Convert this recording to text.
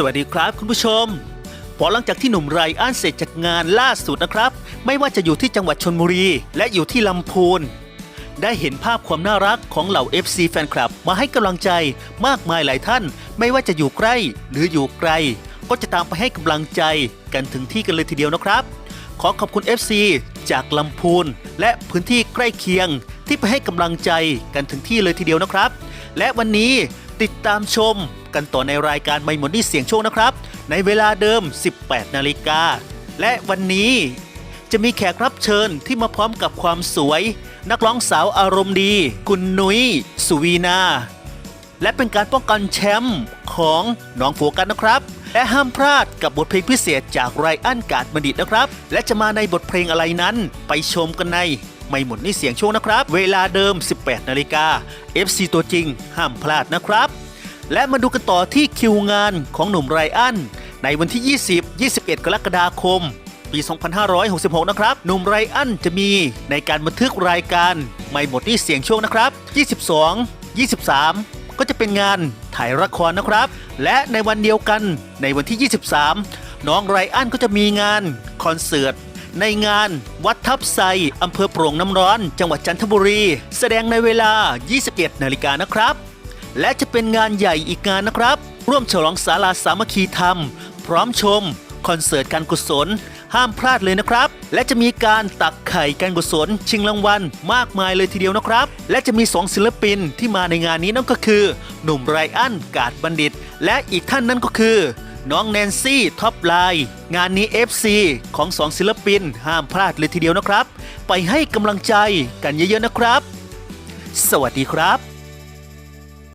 สวัสดีครับคุณผู้ชม พอหลังจากที่หนุ่มไรอันเสร็จจากงานล่าสุดนะครับ ไม่ว่าจะอยู่ที่จังหวัดชนบุรี และอยู่ที่ลำพูน ได้เห็นภาพความน่ารักของเหล่า FC แฟนคลับ มาให้กำลังใจมากมายหลายท่าน ไม่ว่าจะอยู่ใกล้หรืออยู่ไกล ก็จะตามไปให้กำลังใจกันถึงที่กันเลยทีเดียวนะครับ ขอขอบคุณ FC จากลำพูนและพื้นที่ใกล้เคียง ที่ไปให้กำลังใจกันถึงที่เลยทีเดียวนะครับ และวันนี้ติดตามชม กันต่อในรายการไม่หมดนี่เสียงโชคนะครับ ในเวลาเดิม 18 นาฬิกา และวันนี้จะมีแขกรับเชิญที่มาพร้อมกับความสวย นักร้องสาวอารมณ์ดี คุณนุ้ย สุวีนา และเป็นการป้องกันแชมป์ของน้องโฟกัสนะครับ และห้ามพลาดกับบทเพลงพิเศษจากไรอันกาดบัณฑิตนะครับ และจะมาในบทเพลงอะไรนั้นไปชมกันในไม่หมดนี่เสียงโชคนะครับ เวลาเดิม 18 นาฬิกา FC ตัวจริง ห้ามพลาดนะครับ และมาดูกันต่อที่คิวงานของหนุ่มไรอัน ในวันที่ 20 21 กรกฎาคม ปี 2566 นะครับ หนุ่มไรอันจะมีในการบันทึกรายการไม่หมดนี่เสียงโชคนะครับ 22 23 ก็จะเป็นงานถ่ายละครนะครับ และในวันเดียวกันในวันที่ 23 น้องไรอันก็จะมีงานคอนเสิร์ตในงานวัดทับไซอำเภอโปร่งน้ำร้อน จังหวัดจันทบุรี แสดงในเวลา 21 นาฬิกานะครับ และจะเป็นงานใหญ่อีกงานนะครับ ร่วมฉลองศาลาสามัคคีธรรม พร้อมชม คอนเสิร์ตการกุศล ห้ามพลาดเลยนะครับ และจะมีการตักไข่การกุศล ชิงรางวัลมากมายเลยทีเดียวนะครับ และจะมีสองศิลปินที่มาในงานนี้นั่นก็คือ หนุ่มไรอันกาดบัณฑิต และอีกท่านนั้นก็คือน้องแนนซี่ท็อปไลน์งานนี้ FC ของสองศิลปิน ห้ามพลาดเลยทีเดียวนะครับ ไปให้กำลังใจกันเยอะๆนะครับ สวัสดีครับ